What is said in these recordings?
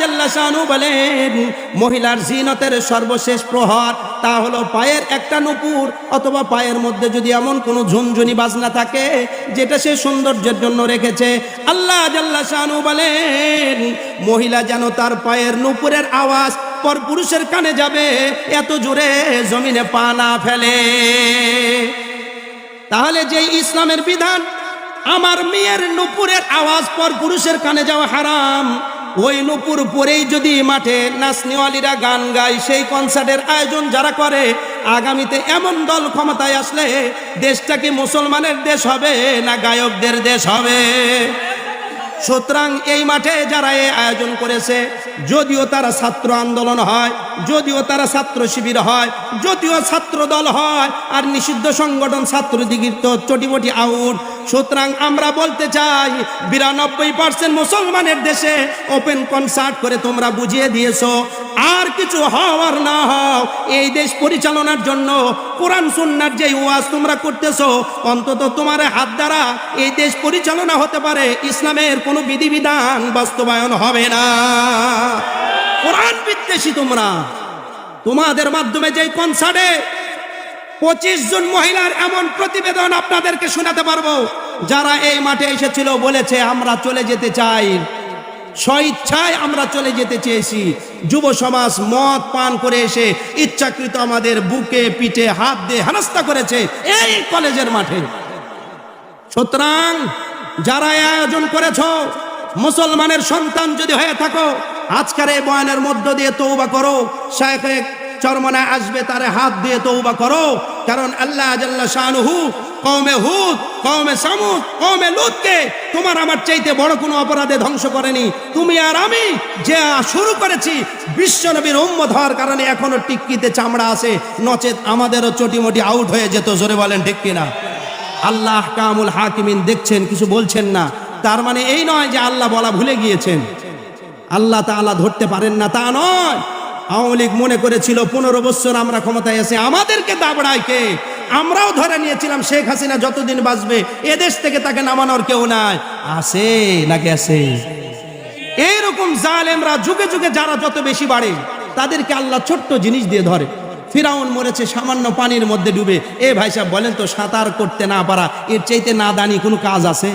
জাল্লা বলেন, মহিলার জিনতের সর্বশেষ প্রহর তা হলো পায়ের একটা নুপুর অথবা পায়ের মধ্যে যদি এমন কোনো ঝুনঝুনি বাজনা থাকে যেটা সে সৌন্দর্যের জন্য রেখেছে। আল্লাহ জাল্লা বলেন, মহিলা যেন তার পায়ের নুপুরের আওয়াজ পর পুরুষের কানে যাবে, এত জোরে জমিনে পা না ফেলে। তাহলে যে ইসলামের বিধান, আমার মেয়ের নুপুরের আওয়াজ পর পুরুষের কানে যাওয়া হারাম। ওই নুপুর পরেই যদি মাঠে নাচনিওয়ালিরা গান গায়, সেই কনসার্টের আয়োজন যারা করে, আগামীতে এমন দল ক্ষমতায় আসলে দেশটা কি মুসলমানের দেশ হবে না গায়কদের দেশ হবে? সুতরাং এই মাঠে যারা এই আয়োজন করেছে, যদিও তারা ছাত্র আন্দোলন হয়, যদিও তারা ছাত্র শিবির হয়, যদিও ছাত্র দল হয়, আর নিষিদ্ধ সংগঠন ছাত্র দিগির চটিমটি আউট সুতরাং আমরা বলতে চাই, বিরানব্বই পার্সেন্ট মুসলমানের দেশে ওপেন কনসার্ট করে তোমরা বুঝিয়ে দিয়েছ। আর কিছু হওয়ার না হও। এই দেশ পরিচালনার জন্য কোরআন, সুন্নার যে ওয়াজ তোমরা করতেছো, অন্তত তোমার হাত দ্বারা এই দেশ পরিচালনা হতে পারে। ইসলামের কোনো বিধিবিধান বাস্তবায়ন হবে না। কোরআন বিদ্বেষী তোমরা। তোমাদের মাধ্যমে যেই কনসার্টে পঁচিশ জন মহিলার এমন প্রতিবেদন আপনাদেরকে শোনাতে পারব, যারা এই মাঠে এসেছিল বলেছে, আমরা চলে যেতে চাই। স্বইচ্ছায় আমরা চলে যেতে চেয়েছি। যুব সমাজ মদ পান করে এসে ইচ্ছাকৃত আমাদের বুকে, পিঠে, হাত দিয়ে হেনস্থা করেছে এই কলেজের মাঠে। সুতরাং যারা আয়োজন করেছ, মুসলমানের সন্তান যদি হয়ে থাকো, আজকের এই বয়ানের মধ্য দিয়ে তৌবা করো। শেখ চরমনায় আসবে, তারে হাত দিয়ে তৌবা করো। কারণ আল্লাহ জাল্লা শাহনুহু কৌমে হুদ কৌমে সামুদ কৌমে লুতকে তোমার আমার চাইতে বড় কোনো অপরাধে ধ্বংস করেনি। তুমি আর আমি যে শুরু করেছি, বিশ্ব নবীর উম্মত হওয়ার কারণে এখনও টিক্কিতে চামড়া আছে। নচেত আমাদেরও চটিমটি আউট হয়ে যেত, জোরে বলেন ঠিক কিনা? আল্লাহ কামুল হাকিমিন দেখছেন, কিছু বলছেন না। তার মানে এই নয় যে আল্লাহ বলা ভুলে গিয়েছেন। আল্লাহ তাআলা ধরতে পারেন না, তা নয়। আওয়ামী লীগ মনে করেছিল, পনেরো বছর আমরা ক্ষমতায় এসে আমাদেরকে দাবড়ায় কে? আমরাও ধরে নিয়েছিলাম, শেখ হাসিনা যতদিন বাঁচবে এদেশ থেকে তাকে নামানোর কেউ নাই। আসে না গেছে এইরকম জালেমরা যুগে যুগে যারা যত বেশি বাড়ে, তাদেরকে আল্লাহ ছোট্ট জিনিস দিয়ে ধরে। ফিরাউন মরেছে, সামান্য পানির মধ্যে ডুবে। এ ভাই সাহেব বলেন তো, সাঁতার করতে না পারা, এর চাইতে না দানি কোনো কাজ আছে?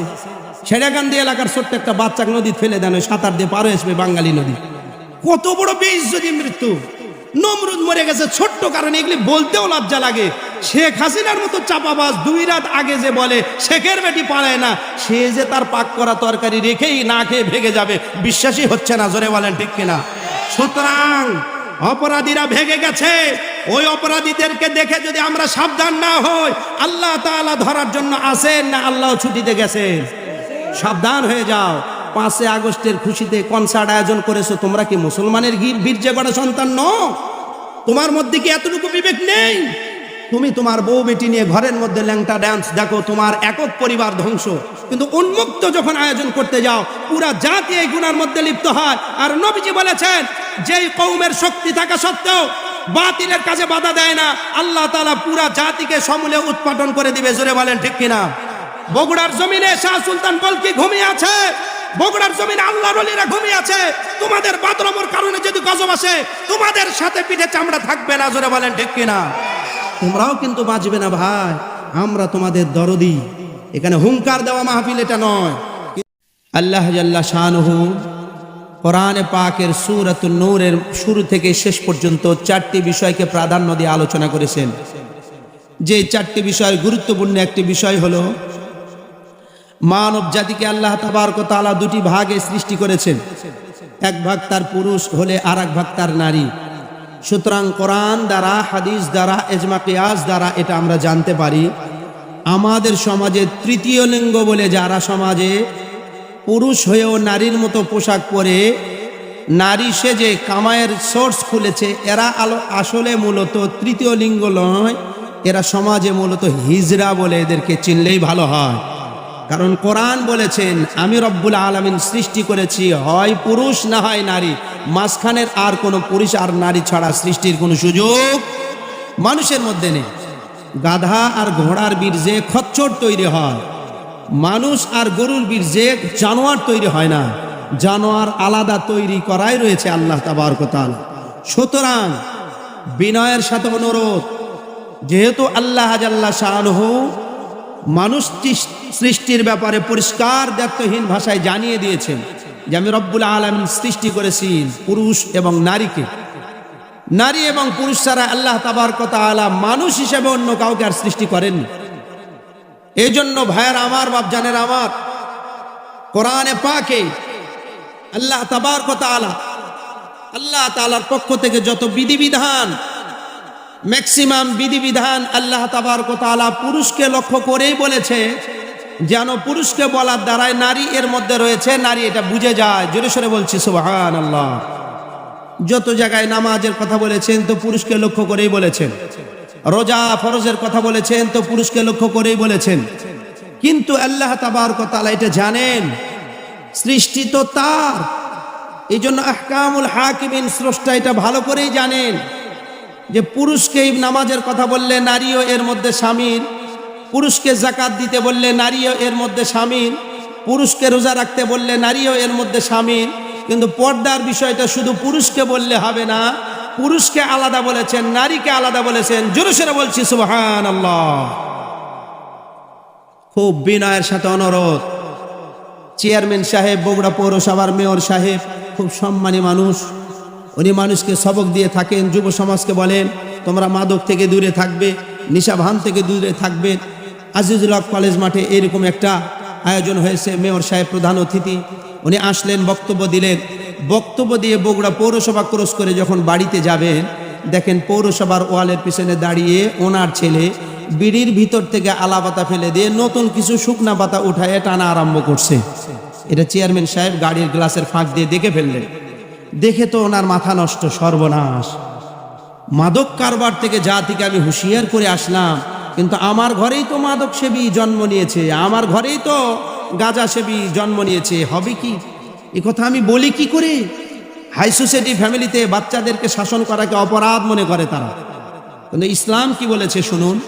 সেরাকান্দি এলাকার ছোট্ট একটা বাচ্চাকে নদী ফেলে দেন সাঁতার দিয়ে পারো আসবে বাঙালি নদী। কত বড় যদি মৃত্যু। নমরুদ মরে গেছে, ছোট্ট কারণে এগুলি বলতেও লজ্জা লাগে। শেখ হাসিনার মতো চাপাবাজ দুই রাত আগে যে বলে, শেখের বেটি পালায় না, সে যে তার পাক করা তরকারি রেখেই না খেয়ে ভেগে যাবে, বিশ্বাসই হচ্ছে না, জোরে বলেন ঠিক কিনা। সুতরাং অপরাধীরা ভেগে গেছে, ওই অপরাধীদেরকে দেখে যদি আমরা সাবধান না হই, আল্লাহ তাআলা ধরার জন্য আসেন না, আল্লাহ ছুটিতে গেছেন। সাবধান হয়ে যাও। পাঁচে আগস্টের খুশিতে কনসার্ট আয়োজন করেছ, তোমরা কি মুসলমানের বীর্যে গড়া সন্তান ন তোমার মধ্যে কি এতটুকু বিবেক নেই? তুমি তোমার বউ বেটি নিয়ে ঘরের মধ্যে ল্যাংটা ড্যান্স দেখো তোমার একক পরিবার ধ্বংস। কিন্তু উন্মুক্ত যখন আয়োজন করতে যাও, পুরা জাতি এই গুণার মধ্যে লিপ্ত হয়। আর নবীজি বলেছেন, যেই কৌমের শক্তি থাকা সত্ত্বেও বাতিলের কাছে বাধা দেয় না, আল্লাহ তালা পুরা জাতিকে সমূলে উৎপাদন করে দিবে, জোরে বলেন ঠিক কিনা? বগুড়ার জমিনে শাহ সুলতান বলকি ঘুমিয়ে আছে। বগুড়ার জমিনে আল্লাহর অলিরা ঘুমিয়ে আছে। তোমাদের বাদরমর কারণে যদি গজব আসে, তোমাদের সাথে পিঠে চামড়া থাকবে না, জোরে বলেন ঠিক কিনা? তোমরাও কিন্তু বাঁচবে না ভাই, আমরা তোমাদের দরদি। এখানে হুঙ্কার দেওয়া মাহফিল এটা নয়। আল্লাহ জাল্লা শাহনুহু কোরআনে পাকের সুরাতুন নূরের শুরু থেকে শেষ পর্যন্ত চারটি বিষয়কে প্রাধান্য দিয়ে আলোচনা করেছেন। যে চারটি বিষয় গুরুত্বপূর্ণ, একটি বিষয় হলো মানব জাতিকে আল্লাহ তাবারক তাআলা দুটি ভাগে সৃষ্টি করেছেন। এক ভাগ তার পুরুষ হলে আর এক ভাগ তার নারী। সুতরাং কোরআন দ্বারা, হাদিস দ্বারা এজমা দ্বারা এটা আমরা জানতে পারি। আমাদের সমাজে তৃতীয় লিঙ্গ বলে যারা সমাজে পুরুষ হয়েও নারীর মতো পোশাক পরে, নারী সেজে কামায়ের সোর্স খুলেছে, এরা আলো আসলে মূলত তৃতীয় লিঙ্গ নয়, এরা সমাজে মূলত হিজরা বলে এদেরকে চিনলেই ভালো হয়। কারণ কোরআন বলেছেন, আমি রব্বুল আলমিন সৃষ্টি করেছি, হয় পুরুষ না হয় নারী। মাঝখানের আর কোনো পুরুষ আর নারী ছাড়া সৃষ্টির কোনো সুযোগ মানুষের মধ্যে নেই। গাধা আর ঘোড়ার বীর্যে খচ্চর তৈরি হয়, মানুষ আর গরুর বীর্যে জানোয়ার তৈরি হয় না, জানোয়ার আলাদা তৈরি করাই রয়েছে আল্লাহ তাবারকতাল সুতরাং বিনয়ের সাথে অনুরোধ, যেহেতু আল্লাহ আল্লাহ শাহরুহ মানুষ সৃষ্টির ব্যাপারে পরিষ্কার দায়িত্বহীন ভাষায় জানিয়ে দিয়েছেন যে আমি রব্বুল আলমিন সৃষ্টি করেছি পুরুষ এবং নারীকে। নারী এবং পুরুষ ছাড়া আল্লাহ তাবার কথা আলা মানুষ হিসেবে অন্য কাউকে আর সৃষ্টি করেননি। এই জন্য ভাইয়ের আমার বাপজানের আমার, কোরআনে পাকে আল্লাহ তাবার কথা আলা আল্লাহ তালার পক্ষ থেকে যত বিধিবিধান ম্যাক্সিমাম বিধিবিধান আল্লাহ তাবার আলা পুরুষকে লক্ষ্য করেই বলেছে যেন পুরুষকে বলার দ্বারাই নারী এর মধ্যে রয়েছে, নারী এটা বুঝে যায়। জোরে সরে বলছি সুবাহান আল্লাহ যত জায়গায় নামাজের কথা বলেছেন, তো পুরুষকে লক্ষ্য করেই বলেছেন। রোজা ফরজের কথা বলেছেন, তো পুরুষকে লক্ষ্য করেই বলেছেন। কিন্তু আল্লাহ তাবার তালা এটা জানেন। সৃষ্টি তো তার। এই জন্য আহকামুল হাকিমিন স্রষ্টা এটা ভালো করেই জানেন। যে পুরুষকে এই নামাজের কথা বললে নারীও এর মধ্যে সামিল, পুরুষকে জাকাত দিতে বললে নারীও এর মধ্যে সামিল, পুরুষকে রোজা রাখতে বললে নারীও এর মধ্যে সামিল। কিন্তু পর্দার বিষয়টা শুধু পুরুষকে বললে হবে না, পুরুষকে আলাদা বলেছেন, নারীকে আলাদা বলেছেন, জোরে সোরে বলছি আল্লাহ খুব বিনয়ের সাথে অনুরোধ। চেয়ারম্যান সাহেব, বগুড়া পৌরসভার মেয়র সাহেব, খুব সম্মানী মানুষ। উনি মানুষকে সবক দিয়ে থাকেন, যুব সমাজকে বলেন, তোমরা মাদক থেকে দূরে থাকবে নিশাভান থেকে দূরে থাকবে। আজিজুল হক কলেজ মাঠে এরকম একটা আয়োজন হয়েছে, মেয়র সাহেব প্রধান অতিথি। উনি আসলেন, বক্তব্য দিলেন। বক্তব্য দিয়ে বগুড়া পৌরসভা ক্রস করে যখন বাড়িতে যাবেন, দেখেন পৌরসভার ওয়ালের পিছনে দাঁড়িয়ে ওনার ছেলে বিড়ির ভিতর থেকে আলা পাতা ফেলে দিয়ে নতুন কিছু শুকনা পাতা উঠায় টানা আরম্ভ করছে। এটা চেয়ারম্যান সাহেব গাড়ির গ্লাসের ফাঁক দিয়ে দেখে ফেললেন। দেখে তো ওনার মাথা নষ্ট, সর্বনাশ। মাদক কারবার থেকে জাতিকে আমি হুঁশিয়ার করে আসলাম, কিন্তু আমার ঘরেই তো মাদক সেবী জন্ম নিয়েছে, আমার ঘরেই তো গাঁজা সেবী জন্ম নিয়েছে, হবে কি? এ কথা আমি বলি কি করে? হাই সোসাইটি ফ্যামিলিতে বাচ্চাদেরকে শাসন করাকে অপরাধ মনে করে তারা। কিন্তু ইসলাম কি বলেছে শুনুন?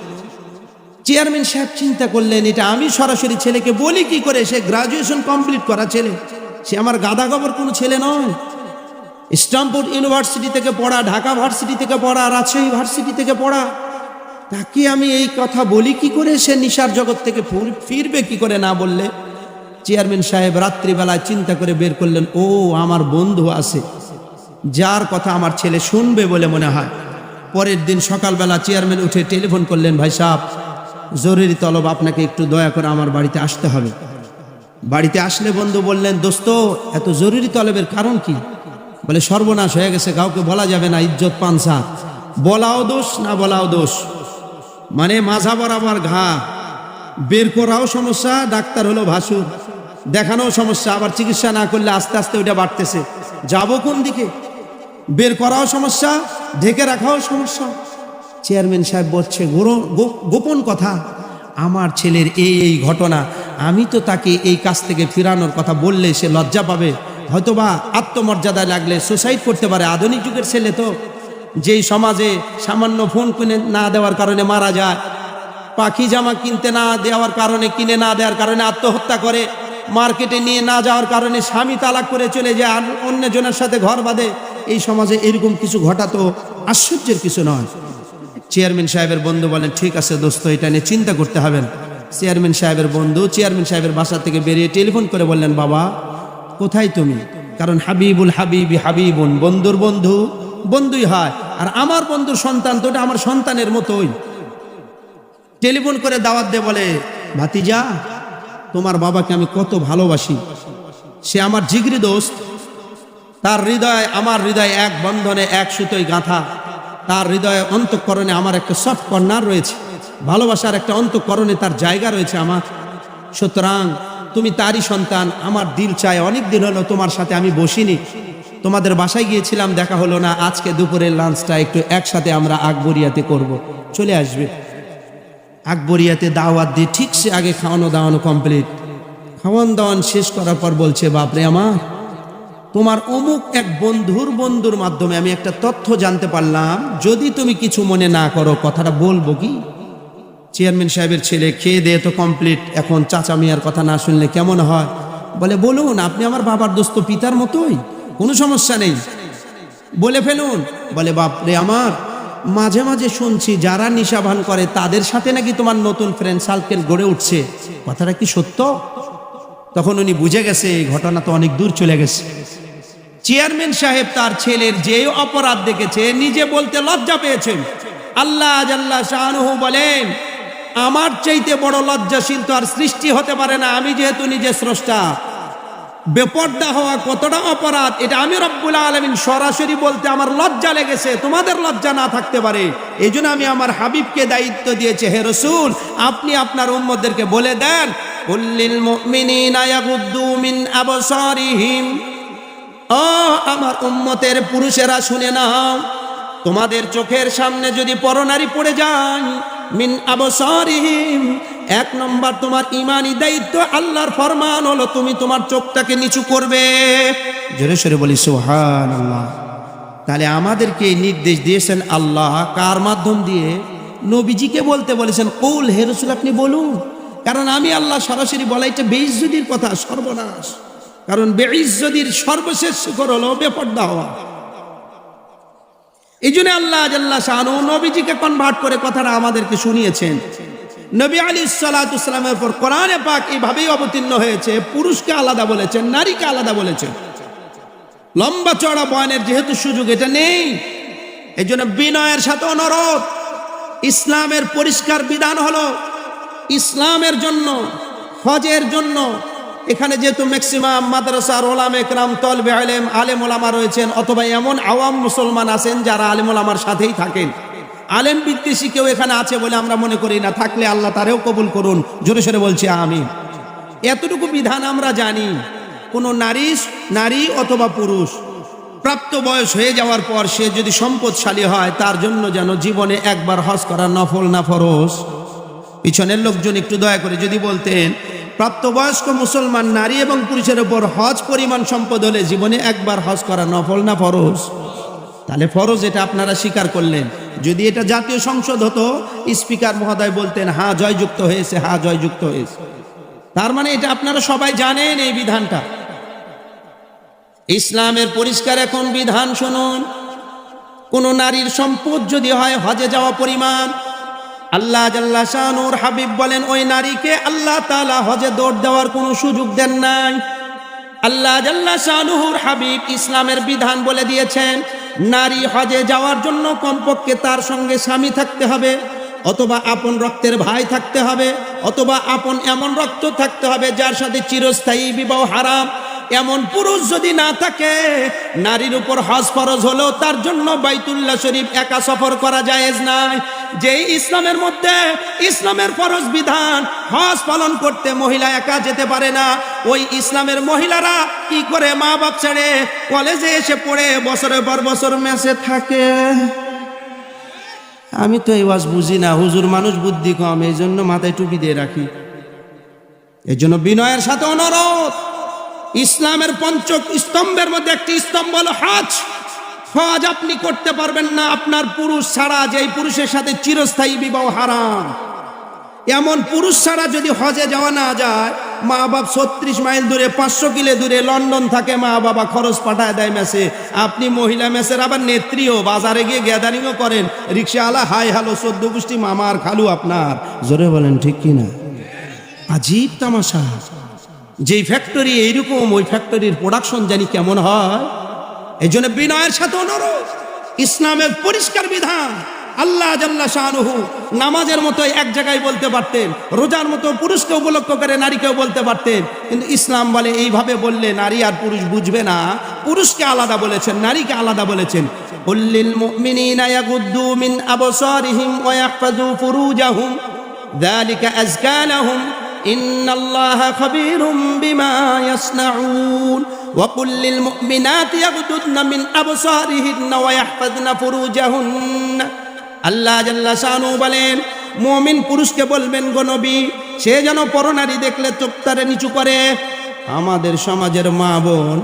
চেয়ারম্যান সাহেব চিন্তা করলেন, এটা আমি সরাসরি ছেলেকে বলি কি করে? সে গ্রাজুয়েশন কমপ্লিট করা ছেলে। সে আমার গাদা গবর কোনো ছেলে নয়। স্টামফোর্ড ইউনিভার্সিটি থেকে পড়া, ঢাকা ভার্সিটি থেকে পড়া, রাজশাহী ভার্সিটি থেকে পড়া। তাকে আমি এই কথা বলি কি করে? সে নিশার জগৎ থেকে ফিরবে কি করে না বললে? চেয়ারম্যান সাহেব রাত্রিবেলায় চিন্তা করে বের করলেন, ও, আমার বন্ধু আছে। যার কথা আমার ছেলে শুনবে বলে মনে হয়। পরের দিন সকালবেলা চেয়ারম্যান উঠে টেলিফোন করলেন, ভাই সাহেব, জরুরি তলব আপনাকে একটু দয়া করে আমার বাড়িতে আসতে হবে। বাড়িতে আসলে বন্ধু বললেন, দোস্ত, এত জরুরি তলবের কারণ কি? বলে সর্বনাশ হয়ে গেছে, কাউকে বলা যাবে না, ইজ্জত পানসা বলাও দোষ না বলাও দোষ? মানে মাঝা বরাবর ঘা। বের করাও সমস্যা, ডাক্তার হলো ভাসুর। দেখানোও সমস্যা, আবার চিকিৎসা না করলে আস্তে আস্তে ওইটা বাড়তেছে। যাব কোন দিকে? বের করাও সমস্যা, ঢেকে রাখাও সমস্যা। চেয়ারম্যান সাহেব বলছে গোপন কথা। আমার ছেলের এই এই ঘটনা, আমি তো তাকে এই কাজ থেকে ফিরানোর কথা বললে সে লজ্জা পাবে। হয়তোবা আত্মমর্যাদা লাগলে সুসাইড করতে পারে। আধুনিক যুগের ছেলে তো। যেই সমাজে সামান্য ফোন কিনে না দেওয়ার কারণে মারা যায়, পাখি জামা কিনতে না দেওয়ার কারণে, কিনে না দেওয়ার কারণে আত্মহত্যা করে, মার্কেটে নিয়ে না যাওয়ার কারণে স্বামী তালাক করে চলে যায় আর অন্যজনের সাথে ঘর বাঁধে। এই সমাজে এরকম কিছু ঘটা তো আশ্চর্যের কিছু নয়। চেয়ারম্যান সাহেবের বন্ধু বলেন, ঠিক আছে দোস্ত, এটা নিয়ে চিন্তা করতে হবে না। চেয়ারম্যান সাহেবের বন্ধু, চেয়ারম্যান সাহেবের বাসা থেকে বেরিয়ে টেলিফোন করে বললেন, বাবা কোথায় তুমি? কারণ হাবিবুল হাবিবি হাবিবুন, বন্ধুর বন্ধু, বন্ধুই হয়। আর আমার বন্ধুর সন্তান তো ওটা আমার সন্তানের মতোই। টেলিফোন করে দাওয়াত দিয়ে বলে, ভাতিজা, তোমার বাবাকে আমি কত ভালোবাসি। সে আমার জিগরি দোস্ত। তার হৃদয়, আমার হৃদয় এক বন্ধনে, এক সুতোয় গাঁথা। তার হৃদয়ে অন্তঃকরণে আমার একটা সফট কর্নার রয়েছে। ভালোবাসার একটা অন্তঃকরণে তার জায়গা রয়েছে আমার। সুতরাং তুমি তারই সন্তান, আমার দিল চায় অনেক দিন হলো তোমার সাথে আমি বসিনি। তোমাদের বাসায় গিয়েছিলাম, দেখা হলো না। আজকে দুপুরের লাঞ্চটা একটু একসাথে আমরা আকবরিয়াতে করব। চলে আসবে। আকবরিয়াতে দাওয়াত দিয়ে ঠিক সে আগে খাওয়ানো দাওয়ানো কমপ্লিট খাওয়ান দাওয়ান শেষ করার পর বলছে বাপরে আমার, তোমার অমুক এক বন্ধুর বন্ধুর মাধ্যমে আমি একটা তথ্য জানতে পারলাম। যদি তুমি কিছু মনে না করো, কথাটা বলব কি? চেয়ারম্যান সাহেবের ছেলে খেয়ে দিয়ে তো কমপ্লিট এখন চাচা মিয়ার কথা না শুনলে কেমন হয়? বলে, বলুন, আপনি আমার বাবার দোস্ত পিতার মতোই, কোনো সমস্যা নেই। বলে ফেলুন। বলে বাপরে আমার, মাঝে মাঝে শুনছি যারা নিশাভান করে তাদের সাথে নাকি তোমার নতুন ফ্রেন্ড সার্কেল গড়ে উঠছে। কথাটা কি সত্য? তখন উনি বুঝে গেছে, এই ঘটনা তো অনেক দূর চলে গেছে। চেয়ারম্যান সাহেব তার ছেলের যে অপরাধ দেখেছে, নিজে বলতে লজ্জা পেয়েছেন। আল্লাহ আল্লাহ শাহনুহু বলেন আমার চাইতে বড় লজ্জাশীল তো আর সৃষ্টি হতে পারে না। আমি যেহেতু নিজে স্রষ্টা, বেপর্দা হওয়া কতটা অপরাধ, এটা আমি রব্বুল আলমিন সরাসরি বলতে আমার লজ্জা লেগেছে, তোমাদের লজ্জা না থাকতে পারে। এই আমি আমার হাবিবকে দায়িত্ব দিয়েছে, হে রসুল, আপনি আপনার উম্মদেরকে বলে দেন আমার উম্মতের পুরুষেরা শুনে নাও, তোমাদের চোখের সামনে যদি পরনারী পড়ে যায় মিন আবসারিহিম। এক নম্বর, তোমার ইমানি দায়িত্ব আল্লাহর ফরমান হলো তুমি তোমার চোখটাকে নিচু করবে। জোরে সরে বলি সোহান আল্লাহ তাহলে আমাদেরকে নির্দেশ দিয়েছেন আল্লাহ কার মাধ্যম দিয়ে? নবীজিকে বলতে বলেছেন, কৌল, হে রসুল, আপনি বলুন। কারণ আমি আল্লাহ সরাসরি বলা এটা বেইজ্জতির কথা, সর্বনাশ। কারণ বেইজ্জতির সর্বশেষ শিখর হলো বেপর্দা হওয়া। এই জন্য আল্লাহ আল্লাহ শাহানু নবীজিকে কনভার্ট করে কথাটা আমাদেরকে শুনিয়েছেন। নবী আলী সালাতামের পর কোরআনে পাক এইভাবেই অবতীর্ণ হয়েছে, পুরুষকে আলাদা বলেছেন, নারীকে আলাদা বলেছেন। লম্বা চড়া বয়নের যেহেতু সুযোগ এটা নেই এই জন্য বিনয়ের সাথে অনুরোধ, ইসলামের পরিষ্কার বিধান হলো, ইসলামের জন্য, হজের জন্য এখানে যেহেতু ম্যাক্সিমাম মাদ্রাসার ওলাম একরাম, তলবে আলেম আলেম ওলামা রয়েছেন, অথবা এমন আওয়াম মুসলমান আছেন যারা আলেম ওলামার সাথেই থাকেন। আলেম বিদ্বেষী কেউ এখানে আছে বলে আমরা মনে করি না, থাকলে আল্লাহ তারেও কবুল করুন। জোরে সরে বলছি আমি এতটুকু বিধান আমরা জানি, কোনো নারী নারী অথবা পুরুষ, প্রাপ্ত বয়স হয়ে যাওয়ার পর সে যদি সম্পদশালী হয়, তার জন্য যেন জীবনে একবার হজ করা নফল না ফরজ। পিছনের লোকজন একটু দয়া করে যদি বলতেন প্রাপ্তবয়স্ক মুসলমান নারী এবং পুরুষের উপর হজ পরিমাণ সম্পদ হলে জীবনে একবার হজ করা নফল না ফরজ? তাহলে ফরজ এটা আপনারা স্বীকার করলেন। যদি এটা জাতীয় সংসদ হতো, স্পিকার মহোদয় বলতেন, হা, জয়যুক্ত হয়েছে, হা, জয়যুক্ত হয়েছে। তার মানে এটা আপনারা সবাই জানেন এই বিধানটা। ইসলামের পরিষ্কার এখন বিধান শুনুন। কোন নারীর সম্পদ যদি হয়, হজে যাওয়া পরিমাণ আল্লাহ জাল্লা শাহনুর হাবিব বলেন, ওই নারীকে আল্লাহ তালা হজে দৌড় দেওয়ার কোনো সুযোগ দেন নাই। আল্লাহ জাল্লা শাহনুর হাবিব ইসলামের বিধান বলে দিয়েছেন, নারী হজে যাওয়ার জন্য কমপক্ষে তার সঙ্গে স্বামী থাকতে হবে, অথবা আপন রক্তের ভাই থাকতে হবে, অথবা আপন এমন রক্ত থাকতে হবে যার সাথে চিরস্থায়ী বিবাহ হারাম। এমন পুরুষ যদি না থাকে, নারীর উপর হজ ফরজ হলো, তার জন্য বাইতুল্লাহ শরীফ একা সফর করা জায়েজ নাই যে ইসলামের মধ্যে ইসলামের ফরজ বিধান হজ পালন করতে মহিলা একা যেতে পারে না, ওই ইসলামের মহিলারা কি করে মা বাপ ছেড়ে কলেজে এসে পড়ে বছরের পর বছর মেসে থাকে? আমি তো এই ওয়াজ বুঝি না, হুজুর মানুষ বুদ্ধি কম এই জন্য মাথায় টুপি দিয়ে রাখি। এই জন্য বিনয়ের সাথে অনুরোধ। ইসলামের পঞ্চক স্তম্ভের মধ্যে একটি স্তম্ভ হলো হজ। হজ আপনি করতে পারবেন না, আপনার পুরুষ ছাড়া যেই পুরুষের সাথে চিরস্থায়ী বিবাহ হারাম। এমন পুরুষ ছাড়া যদি হজে যাওয়া না যায় মা বাপ ছত্রিশ মাইল দূরে, পাঁচশো কিলো দূরে লন্ডন থাকে মা বাবা খরচ পাঠায় দেয় মেসে। আপনি মহিলা মেসের আবার নেত্রীও, বাজারে গিয়ে গ্যাদারিংও করেন। রিক্সাওয়ালা, হাই, হ্যালো, চোদ্দ গোষ্ঠী মামার খালু আপনার। জোরে বলেন, ঠিক কিনা? আজীব তামাশা। যেই ফ্যাক্টরি এইরকম ওই ফ্যাক্টরির প্রোডাকশন জানি কেমন হয়? এই জন্য বিনয়ের সাথে অনুরোধ, ইসলামের পরিষ্কার বিধান, আল্লাহ জাল্লা শাহরুহু নামাজের মতো এক জায়গায় বলতে পারতেন, রোজার মতো পুরুষকে উপলক্ষ করে নারীকেও বলতে পারতেন, কিন্তু ইসলাম বলে এইভাবে বললে নারী আর পুরুষ বুঝবে না, পুরুষকে আলাদা বলেছেন, নারীকে আলাদা বলেছেন। বললিল মুমিনিনা মিন ফুরুজাহুম, যালিকা আযকা লাহুম إن الله خبير بما يصنعون وقل للمؤمنات يغضضن من أبصارهن ويحفظن فروجهن আল্লাহ জাল্লা শানু বলেন মমিন পুরুষকে বলবেন গো নবী সে যেন পরনারী দেখলে চোখটারে নিচু করে আমাদের সমাজের মা বোন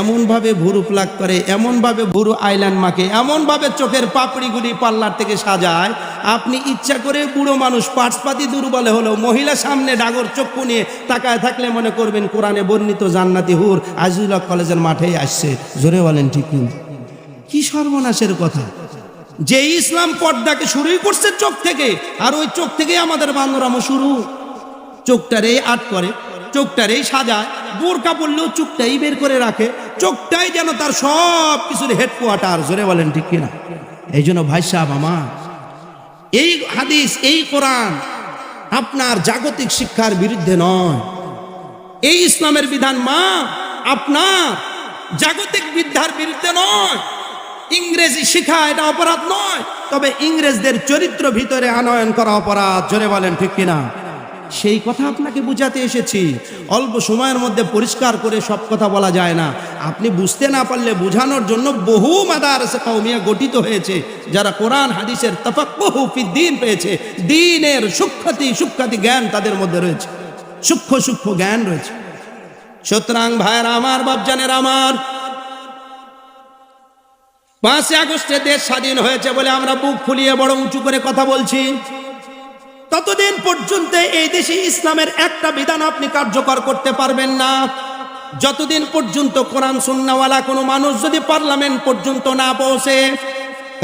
এমনভাবে ভুরু প্লাক করে, এমনভাবে ভুরু আইল্যান্ড মাকে এমনভাবে চোখের পাপড়িগুলি পাল্লার থেকে সাজায়। আপনি ইচ্ছা করে বুড়ো মানুষ পার্সপাতি দুর্বলে হলেও মহিলা সামনে ডাগর চক্ষু নিয়ে তাকায় থাকলে মনে করবেন কোরআনে বর্ণিত জান্নাতি হুর আজিজুল হক কলেজের মাঠেই আসছে। জোরে বলেন ঠিক কি সর্বনাশের কথা? যে ইসলাম পর্দাকে শুরুই করছে চোখ থেকে, আর ওই চোখ থেকে আমাদের বান্দরামো শুরু। চোখটারেই আট করে। চোখটারেই সাজায়, বোরকা পড়লেও চোখটাই বের করে রাখে, চোখটাই যেন তার সব কিছুর হেডকোয়ার্টার জোরে বলেন ঠিক কিনা? এই জন্য ভাই সাহেব আমার, এই হাদিস, এই কোরআন আপনার জাগতিক শিক্ষার বিরুদ্ধে নয়। এই ইসলামের বিধান মা, আপনার জাগতিক বিদ্যার বিরুদ্ধে নয়। ইংরেজি শিখা এটা অপরাধ নয়, তবে ইংরেজদের চরিত্র ভিতরে আনয়ন করা অপরাধ, জোরে বলেন ঠিক কিনা? সেই কথা আপনাকে বুঝাতে এসেছি। অল্প সময়ের মধ্যে পরিষ্কার করে সব কথা বলা যায় না। আপনি বুঝতে না পারলে বোঝানোর জন্য বহু মাদারসে কৌমিয়া গঠিত হয়েছে, যারা কোরআন, হাদিসের তফাক্কুহু ফিদ্দিন পেয়েছে। দিনের সূক্ষতি সূক্ষাতি জ্ঞান তাদের মধ্যে রয়েছে। সূক্ষ্ম সূক্ষ্ম জ্ঞান রয়েছে। সুতরাং ভাইয়ের আমার, বাপজানের আমার, পাঁচই আগস্টে দেশ স্বাধীন হয়েছে বলে আমরা বুক ফুলিয়ে বড় উঁচু করে কথা বলছি। ততদিন পর্যন্ত এই দেশে ইসলামের একটা বিধান আপনি কার্যকর করতে পারবেন না। যতদিন পর্যন্ত কোরআন সুন্নাওয়ালা কোনো মানুষ যদি পার্লামেন্ট পর্যন্ত না পৌঁছে,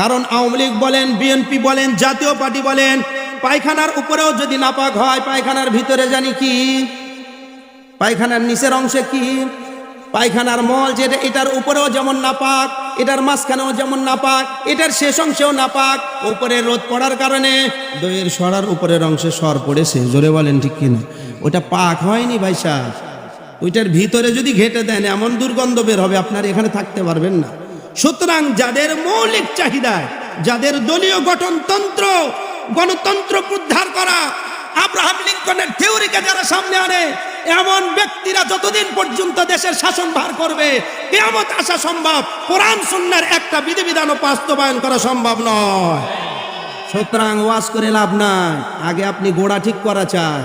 কারণ আওয়ামী লীগ বলেন, বিএনপি বলেন, জাতীয় পার্টি বলেন, পায়খানার উপরেও যদি নাপাক হয়, পায়খানার ভিতরে জানি কি? পায়খানার নিচের অংশে কি? পায়খানার মল যেটা এটার উপরেও যেমন নাপাক, এটার মাঝখানেও যেমন নাপাক, এটার শেষ অংশেও নাপাক, উপরে রোদ পড়ার কারণে দইয়ের সরার উপরের অংশে সর পড়েছে। জোরে বলেন ঠিক কিনা? ওটা পাক হয়নি ভাই সাহেব। ওইটার ভিতরে যদি ঘেটে দেন, এমন দুর্গন্ধ বের হবে, আপনার এখানে থাকতে পারবেন না। সুতরাং যাদের মৌলিক চাহিদা যাদের দলীয় গঠনতন্ত্র, গণতন্ত্র উদ্ধার করা, আব্রাহাম লিঙ্কনের থিওরিকে যারা সামনে আনে এমন ব্যক্তিরা যতদিন পর্যন্ত দেশের শাসন ভার করবে কেমত আসা সম্ভব। কোরআন, সুন্নার একটা বিধিবিধানও বাস্তবায়ন করা সম্ভব নয়। সুতরাং ওয়াজ করে লাভ নাই। আগে আপনি গোড়া ঠিক করা চায়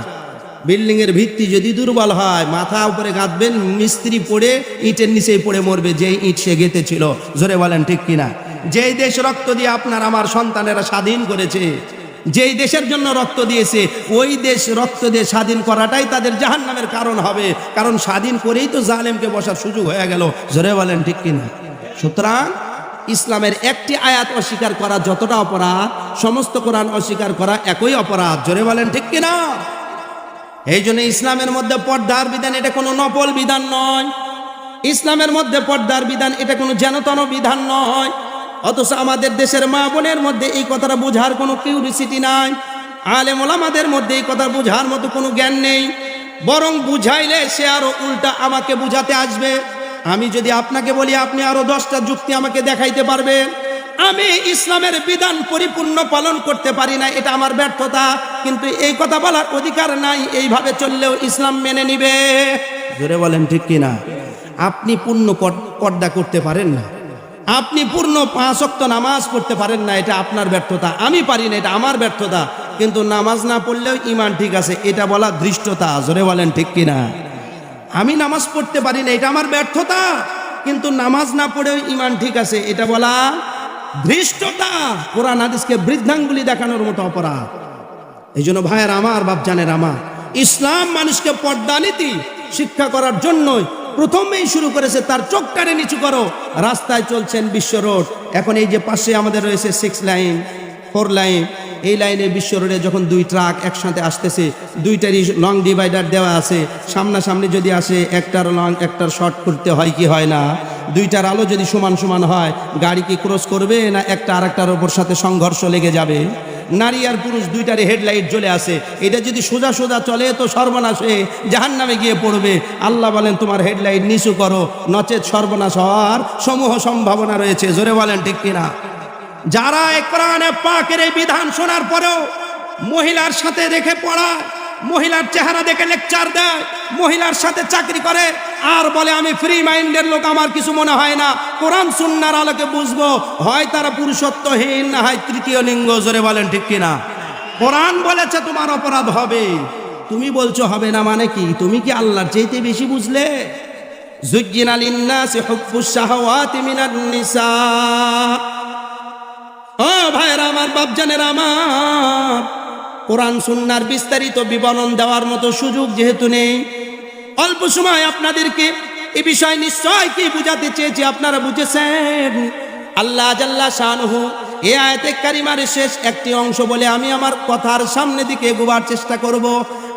বিল্ডিং এর ভিত্তি যদি দুর্বল হয়, মাথা উপরে গাঁথবেন, মিস্ত্রি পড়ে, ইটের নিচেই পড়ে মরবে, যেই ইট সে গেঁথেছিল। জোরে বলেন ঠিক কিনা? যেই দেশ রক্ত দিয়ে আপনার, আমার সন্তানেরা স্বাধীন করেছে যেই দেশের জন্য রক্ত দিয়েছে, ওই দেশ রক্ত দিয়ে স্বাধীন করাটাই তাদের জাহান নামের কারণ হবে। কারণ স্বাধীন করেই তো জালেমকে বসার সুযোগ হয়ে গেল। জোরে বলেন, ঠিক কিনা? সুতরাং ইসলামের একটি আয়াত অস্বীকার করা যতটা অপরাধ, সমস্ত কোরআন অস্বীকার করা একই অপরাধ। জোরে বলেন, ঠিক কিনা? এই জন্য ইসলামের মধ্যে পর্দার বিধান এটা কোনো নকল বিধান নয়। ইসলামের মধ্যে পর্দার বিধান এটা কোনো যেনতন বিধান নয়। অথচ আমাদের দেশের মা বোনের মধ্যে এই কথাটা বোঝার কোনো কিউরিসিটি নাই। আলেম ওলামাদের মধ্যে এই কথা বোঝার মতো কোনো জ্ঞান নেই। বরং বুঝাইলে সে আরও উল্টা আমাকে বুঝাতে আসবে। আমি যদি আপনাকে বলি, আপনি আরও দশটা যুক্তি আমাকে দেখাইতে পারবেন আমি ইসলামের বিধান পরিপূর্ণ পালন করতে পারি না, এটা আমার ব্যর্থতা। কিন্তু এই কথা বলার অধিকার নাই, এইভাবে চললেও ইসলাম মেনে নিবে। জোরে বলেন ঠিক কিনা? আপনি পূর্ণ পর- পর্দা করতে পারেন না। আপনি পূর্ণ পাঁচ অক্ত নামাজ পড়তে পারেন না, এটা আপনার ব্যর্থতা। আমি পারি না, এটা আমার ব্যর্থতা। কিন্তু নামাজ না পড়লেও ইমান ঠিক আছে, এটা বলা দৃষ্টতা জোরে বলেন ঠিক কিনা? আমি নামাজ পড়তে পারি না, এটা আমার ব্যর্থতা। কিন্তু নামাজ না পড়েও ইমান ঠিক আছে, এটা বলা ধৃষ্টতা। কোরআন হাদিসকে বৃদ্ধাঙ্গুলি দেখানোর মতো অপরাধ। এই জন্য ভাইয়ের আমার, বাপজানের আমার। ইসলাম মানুষকে পর্দা নীতি, শিক্ষা করার জন্যই প্রথমেই শুরু করেছে, তার চোখ চোখটারে নিচু করো। রাস্তায় চলছেন বিশ্ব রোড। এখন এই যে পাশে আমাদের রয়েছে সিক্স লাইন ফোর লাইন এই লাইনে বিশ্ব রোডে যখন দুই ট্রাক একসাথে আসতেছে, দুইটারই লং ডিভাইডার দেওয়া আছে। সামনাসামনি যদি আসে একটার লং একটার শর্ট করতে হয় কি হয় না? দুইটার আলো যদি সমান সমান হয়, গাড়ি কি ক্রস করবে না একটা আরেকটার ওপর সাথে সংঘর্ষ লেগে যাবে? নারী আর পুরুষ দুইটারে হেডলাইট জ্বলে আসে এটা যদি সোজা সোজা চলে, তো সর্বনাশ হয়ে জাহান নামে গিয়ে পড়বে। আল্লাহ বলেন, তোমার হেডলাইট নিচু করো। নচেত সর্বনাশ হওয়ার সমূহ সম্ভাবনা রয়েছে। জোরে বলেন, ঠিক কিনা? যারা এক প্রাণে পাকের এই বিধান শোনার পরেও মহিলার সাথে রেখে পড়ায় মহিলার চেহারা দেখে লেকচার দেয়, মহিলার সাথে চাকরি করে, আর বলে, আমি ফ্রি মাইন্ডের লোক, আমার কিছু মনে হয় না। কোরআন, সুন্নার আলোকে বুঝব, হয় তারা পুরুষত্বহীন, না হয় তৃতীয় লিঙ্গ, জোরে বলেন ঠিক কিনা? কোরআন বলেছে, তোমার অপরাধ হবে। তুমি বলছো, হবে না মানে কি? তুমি কি আল্লাহর চাইতে বেশি বুঝলে? ভাইয়েরা আমার বাপজানের, আমার কোরআন সুন্নার বিস্তারিত বিবরণ দেওয়ার মতো সুযোগ যেহেতু নেই, অল্প সময় আপনাদেরকে এ বিষয় নিশ্চয় কি বুঝাতে চেয়েছি আপনারা বুঝেছেন? আল্লাহ জাল্লা শাহনহু এ আয়তে কারিমার শেষ একটি অংশ বলে আমি আমার কথার সামনে দিকে এগোবার চেষ্টা করব।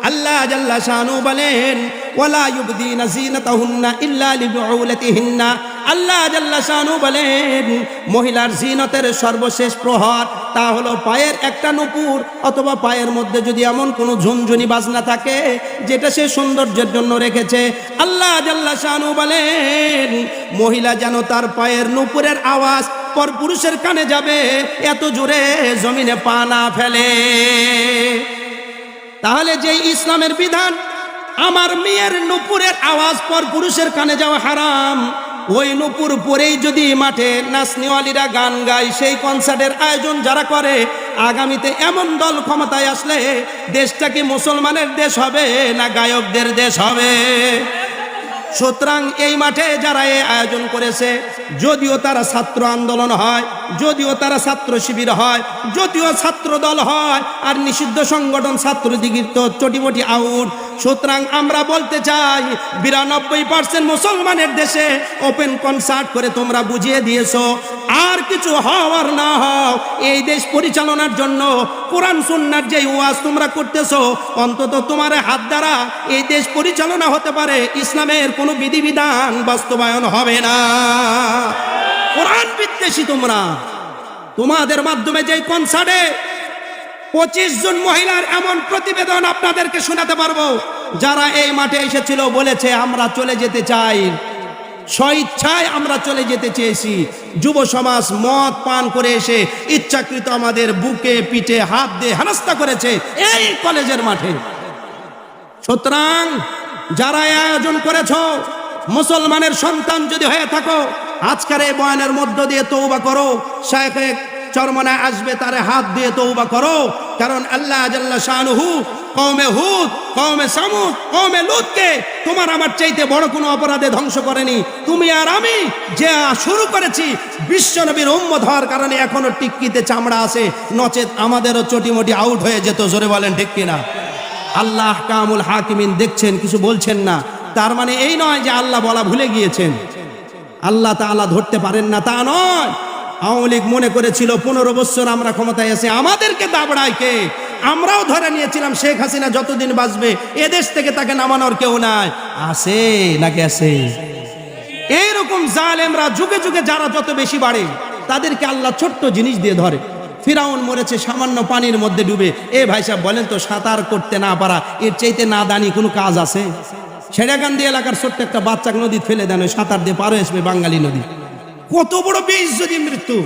আল্লাহ জাল্লা শাহনু বলেন আল্লাহ জাল্লা শাহনু বলেন, মহিলার জিনতের সর্বশেষ প্রহর তা হলো পায়ের একটা নুপুর অথবা পায়ের মধ্যে যদি এমন কোনো ঝুনঝুনি বাজনা থাকে, যেটা সে সৌন্দর্যের জন্য রেখেছে। আল্লাহ জাল্লা শাহনু বলেন, মহিলা যেন তার পায়ের নুপুরের আওয়াজ পর পুরুষের কানে যাবে, এত জোরে জমিনে পা না ফেলে। তাহলে যে ইসলামের বিধান, আমার মেয়ের নুপুরের আওয়াজ পর পুরুষের কানে যাওয়া হারাম। ওই নুপুর পরেই যদি মাঠে নাসনিওয়ালিরা গান গায়, সেই কনসার্টের আয়োজন যারা করে, আগামীতে এমন দল ক্ষমতায় আসলে দেশটা কি মুসলমানের দেশ হবে না গায়কদের দেশ হবে? সুতরাং এই মাঠে যারা এই আয়োজন করেছে, যদিও তারা ছাত্র আন্দোলন হয়, যদিও তারা ছাত্র শিবির হয়, যদিও ছাত্র দল হয়, আর নিষিদ্ধ সংগঠন ছাত্র দিগির তো চটিমটি আউট। সুতরাং আমরা বলতে চাই, বিরানব্বই পার্সেন্ট মুসলমানের দেশে ওপেন কনসার্ট করে তোমরা বুঝিয়ে দিয়েছ, আর কিছু হওয়ার না হও। এই দেশ পরিচালনার জন্য কোরআন সুন্নার যে ওয়াজ তোমরা করতেছ, অন্তত তোমার হাত দ্বারা এই দেশ পরিচালনা হতে পারে, ইসলামের কোনো বিধিবিধান বাস্তবায়ন হবে না। কোরআন বিদ্বেষী তোমরা। তোমাদের মাধ্যমে যে কনসার্টে পঁচিশ জন মহিলার এমন প্রতিবেদন আপনাদেরকে শোনাতে পারব, যারা এই মাঠে এসেছিল বলেছে, আমরা চলে যেতে চাই। স্বইচ্ছায় আমরা চলে যেতে চেয়েছি। যুব সমাজ মদ পান করে এসে ইচ্ছাকৃত আমাদের বুকে, পিঠে, হাত দিয়ে হেনস্থা করেছে এই কলেজের মাঠে। সুতরাং যারা আয়োজন করেছ, মুসলমানের সন্তান যদি হয়ে থাকো, আজকের এই বয়ানের মধ্য দিয়ে তৌবা করো। শেখে চরমনে আসবে, তারে হাত দিয়ে তৌবা করো। কারণ আল্লাহ শাহনুহু কৌমে হুদ কৌমে সামুদ কৌমে লুতকে তোমার আমার চাইতে বড় কোনো অপরাধে ধ্বংস করেনি। তুমি আর আমি যে শুরু করেছি, বিশ্ব নবীর উম্মত হওয়ার কারণে এখনও টিক্কিতে চামড়া আছে। নচেত আমাদেরও চটিমটি আউট হয়ে যেত, জোরে বলেন ঠিক কিনা? আল্লাহ কামুল হাকিমিন দেখছেন, কিছু বলছেন না। তার মানে এই নয় যে আল্লাহ বলা ভুলে গিয়েছেন। আল্লাহ তাআলা ধরতে পারেন না, তা নয়। আওয়ামী লীগ মনে করেছিল, পনেরো বছর আমরা ক্ষমতায় আছে আমাদেরকে দাবড়ায় কে? আমরাও ধরে নিয়েছিলাম, শেখ হাসিনা যতদিন বাঁচবে, এদেশ থেকে তাকে নামানোর কেউ নাই। আছে নাকি আছে এইরকম জালেমরা যুগে যুগে যারা যত বেশি বাড়ে, তাদেরকে আল্লাহ ছোট্ট জিনিস দিয়ে ধরে। ফিরাউন মরেছে, সামান্য পানির মধ্যে ডুবে। এ ভাই সাহেব বলেন তো, সাঁতার করতে না পারা, এর চাইতে না দানি কোনো কাজ আছে? ছেড়াকান্দি এলাকার ছোট্ট একটা বাচ্চাকে নদী ফেলে দেন সাঁতার দিয়ে পারো আসবে বাঙালি নদী। কত বড় বেইজ্জতি মৃত্যু।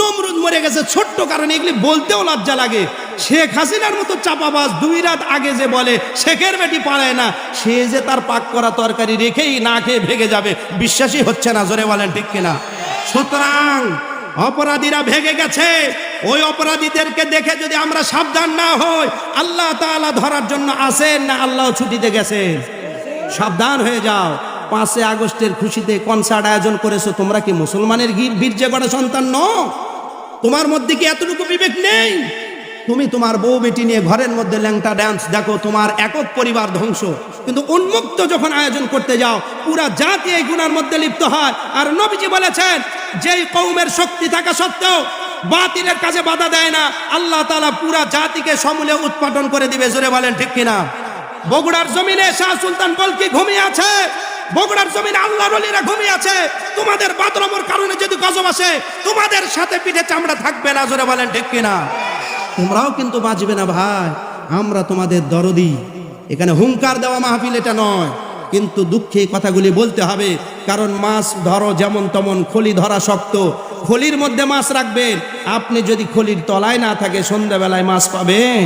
নমরুদ মরে গেছে, ছোট্ট কারণে এগুলি বলতেও লজ্জা লাগে। শেখ হাসিনার মতো চাপাবাজ দুই রাত আগে যে বলে, শেখের বেটি পালায় না, সে যে তার পাক করা তরকারি রেখেই না খেয়ে ভেগে যাবে, বিশ্বাসই হচ্ছে না, জোরে বলেন ঠিক কিনা? সুতরাং অপরাধীরা ভেগে গেছে ওই অপরাধীদেরকে দেখে যদি আমরা সাবধান না হই, আল্লাহ তাআলা ধরার জন্য আসেন না আল্লাহ ছুটিতে গেছে সাবধান হয়ে যাও। পাঁচে আগস্টের খুশিতে কনসার্ট আয়োজন করেছ, তোমরা কি মুসলমানের বীর্যে গড়া সন্তান ন? তোমার মধ্যে কি এতটুকু বিবেক নেই? তুমি তোমার বউ বেটি নিয়ে ঘরের মধ্যে ল্যাংটা ড্যান্স দেখো তোমার একক পরিবার ধ্বংস। কিন্তু উন্মুক্ত যখন আয়োজন করতে যাও, পুরা জাতি এই গুণার মধ্যে লিপ্ত হয়। আর নবীজি বলেছেন, যেই কৌমের শক্তি থাকা সত্ত্বেও বাতিলের কাছে বাধা দেয় না। আল্লাহ তালা পুরা জাতিকে সমূলে উৎপাদন করে দিবে, জোরে বলেন ঠিক কিনা? বগুড়ার জমিনে শাহ সুলতান বলকি ঘুমিয়ে আছে। বগুড়ার জমিনে আল্লাহর ওলিরা ঘুমিয়ে আছে। তোমাদের বাদরমর কারণে যদি গজব আসে, তোমাদের সাথে পিঠে চামড়া থাকবে না, জোরে বলেন ঠিক কিনা? তোমরাও কিন্তু বাঁচবে না ভাই, আমরা তোমাদের দরদি। এখানে হুঙ্কার দেওয়া মাহফিল এটা নয়। কিন্তু দুঃখে কথাগুলি বলতে হবে। কারণ মাছ ধরো যেমন তেমন, খলি ধরা শক্ত। খলির মধ্যে মাছ রাখবেন। আপনি যদি খলির তলায় না থাকে, সন্ধ্যাবেলায় মাছ পাবেন।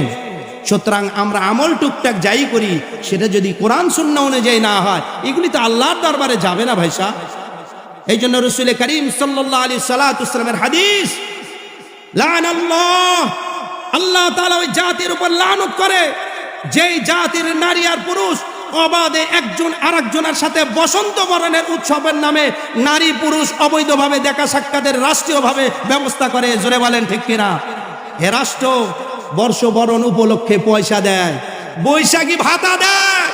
সুতরাং আমরা আমল টুকটাক যাই করি, সেটা যদি কোরআন শূন্য অনুযায়ী না হয়, এগুলি তো আল্লাহর দরবারে যাবে না ভাইসা এই জন্য রসুল করিম সাল্লাহ আলী সালাতামের হাদিস লান আল্লাহ আল্লাহ তাআলা ওই জাতির উপর লানত করে। যেই জাতির নারী আর পুরুষ অবাধে একজন আরেকজনের সাথে বসন্ত বরণের উৎসবের নামে নারী পুরুষ অবৈধভাবে দেখা সাক্ষাতের রাষ্ট্রীয়ভাবে ব্যবস্থা করে, জোরে বলেন ঠিক কিনা? এ রাষ্ট্র, বর্ষবরণ উপলক্ষে পয়সা দেয়, বৈশাখী ভাতা দেয়।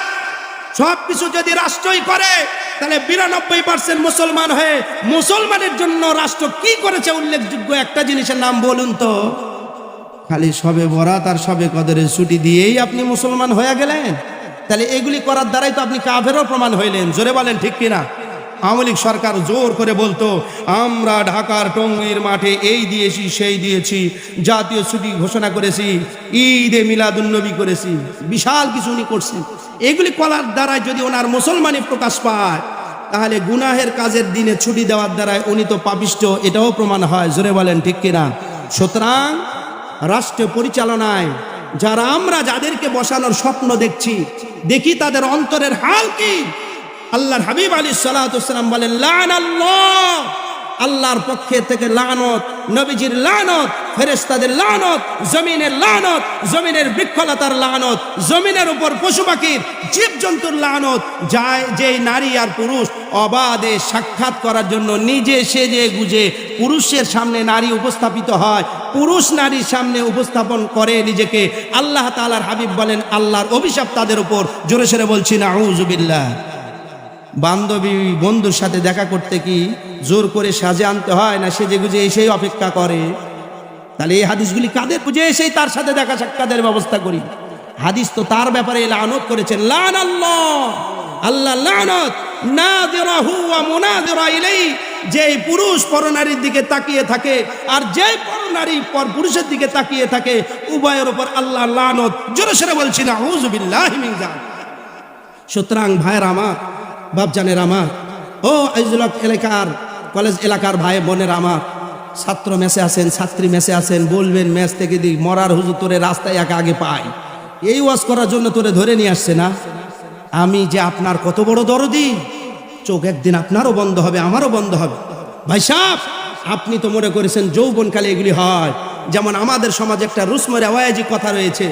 সব কিছু যদি রাষ্ট্রই করে, তাহলে বিরানব্বই পার্সেন্ট মুসলমান হয়ে মুসলমানের জন্য রাষ্ট্র কি করেছে উল্লেখযোগ্য একটা জিনিসের নাম বলুন তো। খালি সবে বরাত আর সবে কদরের ছুটি দিয়েই আপনি মুসলমান হয়ে গেলেন। তাহলে এগুলি করার দ্বারাই তো আপনি কাফেরও প্রমাণ হইলেন। জোরে বলেন, ঠিক কিনা? আওয়ামী সরকার জোর করে বলতো, আমরা ঢাকার টঙ্গির মাঠে এই দিয়েছি, সেই দিয়েছি, জাতীয় ছুটি ঘোষণা করেছি, ঈদে মিলাদুন্নবী করেছি। বিশাল কিছু উনি করছেন। এগুলি করার দ্বারা যদি ওনার মুসলমানই প্রকাশ পায়, তাহলে গুনাহের কাজের দিনে ছুটি দেওয়ার দ্বারাই উনি তো পাপিষ্ট, এটাও প্রমাণ হয়। জোরে বলেন, ঠিক কিনা? সুতরাং রাষ্ট্র পরিচালনায় যারা আমরা যাদেরকে বসানোর স্বপ্ন দেখছি দেখি তাদের অন্তরের হাল কি? আল্লাহর হাবিব আলী সাল্লাহ বলেন লান আল্লাহ আল্লাহর পক্ষে থেকে লানত, নবীজির লানত ফেরেস্তাদের লানত, জমিনের লানত, জমিনের বৃক্ষলতার লানত, জমিনের উপর পশু পাখির, জীবজন্তুর লানত, যায় যেই নারী আর পুরুষ অবাধে সাক্ষাৎ করার জন্য নিজে সেজে গুজে পুরুষের সামনে নারী উপস্থাপিত হয়, পুরুষ নারীর সামনে উপস্থাপন করে নিজেকে, আল্লাহ তালার হাবিব বলেন, আল্লাহর অভিশাপ তাদের উপর, জোরে সেরে বলছি না বান্ধবী বন্ধুর সাথে দেখা করতে কি জোর করে সাজে আনতে হয় না, সেজে গুজে এসেই অপেক্ষা করে। তাহলে এই হাদিসগুলি কাদের? বুঝে এসেই তার সাথে দেখা সাক্ষাতের ব্যবস্থা করি। হাদিস তো তার ব্যাপারে লানত করেছেন। লান আল্লাহ আল্লাহ লানত। যে পুরুষ পরনারীর দিকে তাকিয়ে থাকে আর যে পরনারী পর পুরুষের দিকে তাকিয়ে থাকে, উভয়ের উপর আল্লাহ লানত। জোরে সরে বলছি না। সুতরাং ভাইয়ের আমার, বাপজানের আমার, ও আইজুলক এলাকার কলেজ এলাকার ভাই বোনের আমার, ছাত্র মেসে আছেন, ছাত্রী মেসে আছেন, বলবেন মেস থেকে দিক মরার হুজুর তোরে রাস্তায় একা আগে পাই এই ওয়াজ করার জন্য তোরে ধরে নিয়ে আসছে না? আমি যে আপনার কত বড় দরদি, চোখ একদিন আপনারও বন্ধ হবে, আমারও বন্ধ হবে। ভাই সাহ আপনি তো মনে করেছেন যৌবনকালে এগুলি হয়। যেমন আমাদের সমাজে একটা রুসমরে আওয়াজি কথা রয়েছে,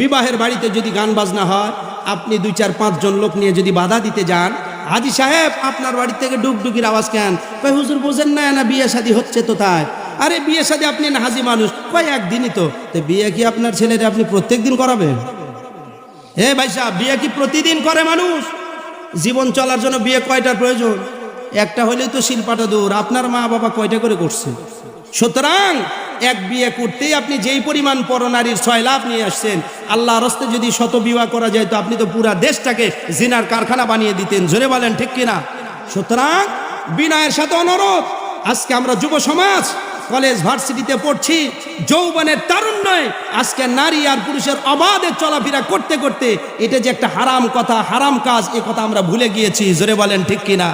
বিবাহের বাড়িতে যদি গান বাজনা হয়, আপনি দুই চার পাঁচজন লোক নিয়ে যদি বাধা দিতে যান হাজি সাহেব, আপনার বাড়ি থেকে ডুকডুকির আওয়াজ কেন? কই হুজুর বোঝেন না না বিয়ে শাদী হচ্ছে তো তাই আরে বিয়ে শাদী আপনি না হাজি মানুষ? কয়, একদিনই তো। বিয়ে কি আপনার ছেলের আপনি প্রত্যেক দিন করাবেন? হে ভাই সাহেব, বিয়ে কি প্রতিদিন করে মানুষ? জীবন চলার জন্য বিয়ে কয়টার প্রয়োজন? একটা হলেই তো শিল্পাটা দূর আপনার মা বাবা কয়টা করে করছে? সুতরাং এক বিয়ে করতেই আপনি যেই পরিমাণ পরনারীর ছয় লাভ নিয়ে আসছেন আল্লাহ রস্তে যদি শত বিবাহ করা যায়, তো আপনি তো পুরা দেশটাকে জিনার কারখানা বানিয়ে দিতেন। জোরে বলেন, ঠিক কিনা? সুতরাং বিনয়ের সাথে অনুরোধ, আজকে আমরা যুব সমাজ, কলেজ, ভার্সিটিতে পড়ছি, যৌবনের তারুণ্যে আজকে নারী আর পুরুষের অবাধে চলাফেরা করতে করতে, এটা যে একটা হারাম কথা, হারাম কাজ, এ কথা আমরা ভুলে গিয়েছি। জোরে বলেন, ঠিক কিনা?